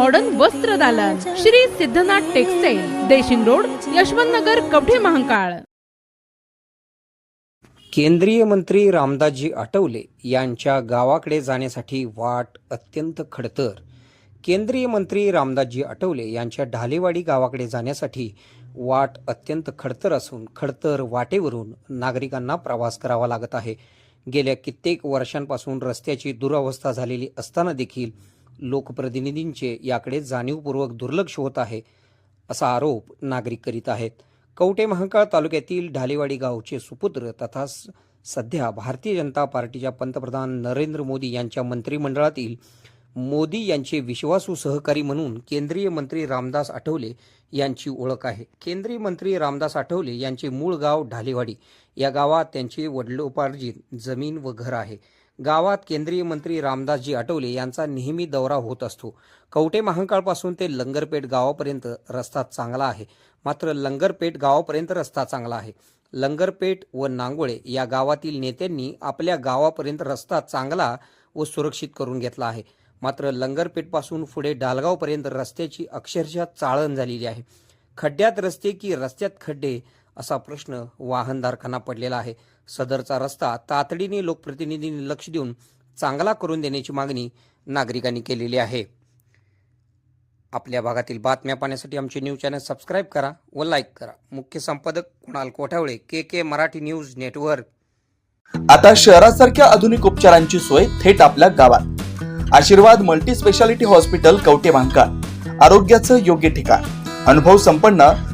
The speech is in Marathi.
मॉडर्न वस्त्र दालन श्री सिद्धनाथ टेक्सटाईल देशिंग रोड यशवंत नगर कवठे महाकाळ केंद्रीय मंत्री रामदासजी आठवले यांच्या गावाकडे जाण्यासाठी वाट अत्यंत खडतर. केंद्रीय मंत्री रामदासजी आठवले यांच्या ढालेवाडी गावाकडे जाण्यासाठी वाट अत्यंत खडतर असून खडतर वाटेवरून नागरिकांना प्रवास करावा लागत आहे. गेल्या कित्येक वर्षांपासून रस्त्याची दुरावस्था झालेली असताना देखील लोकप्रतिनिधींचे याकडे जाणीवपूर्वक दुर्लक्ष होत आहे असा आरोप नागरिक करीत आहेत. कवटे महाकाळ तालुक्यातील ढालेवाडी गावचे सुपुत्र तथा सध्या भारतीय जनता पार्टीच्या पंतप्रधान नरेंद्र मोदी यांच्या मंत्रिमंडळातील मोदी यांचे विश्वासू सहकारी म्हणून केंद्रीय मंत्री रामदास आठवले यांची ओळख आहे. केंद्रीय मंत्री रामदास आठवले यांचे मूळ गाव ढालेवाडी. या गावात त्यांचे वडिलोपार्जित जमीन व घर आहे. गावात केंद्रीय मंत्री रामदासजी आठवले यांचा नेहमी दौरा होत असतो. कवटे महांकाळपासून ते लंगरपेठ गावापर्यंत रस्ता चांगला आहे. मात्र लंगरपेठ गावापर्यंत रस्ता चांगला आहे. लंगरपेठ व नांगोळे या गावातील नेत्यांनी आपल्या गावापर्यंत रस्ता चांगला व सुरक्षित करून घेतला आहे. मात्र लंगरपेठपासून पुढे डालगावपर्यंत रस्त्याची अक्षरशः चाळण झालेली आहे. खड्ड्यात रस्ते की रस्त्यात खड्डे असा प्रश्न वाहनधारकांना पडलेला आहे. सदरचा रस्ता तातडीने लोकप्रतिनिधींनी लक्ष देऊन चांगला करून देण्याची मागणी नागरिकांनी केलेली आहे. आपल्या भागातील बातम्या पाहण्यासाठी आमचे न्यूज चॅनल सबस्क्राईब करा व लाईक करा. मुख्य संपादक Kunal Kothawale K K Marathi news network. आता शहरासारख्या आधुनिक उपचारांची सोय थेट आपल्या गावात. Aashirwad multi speciality hospital Kavathe Mahankal आरोग्याचं योग्य ठिकाण. अनुभव संपन्न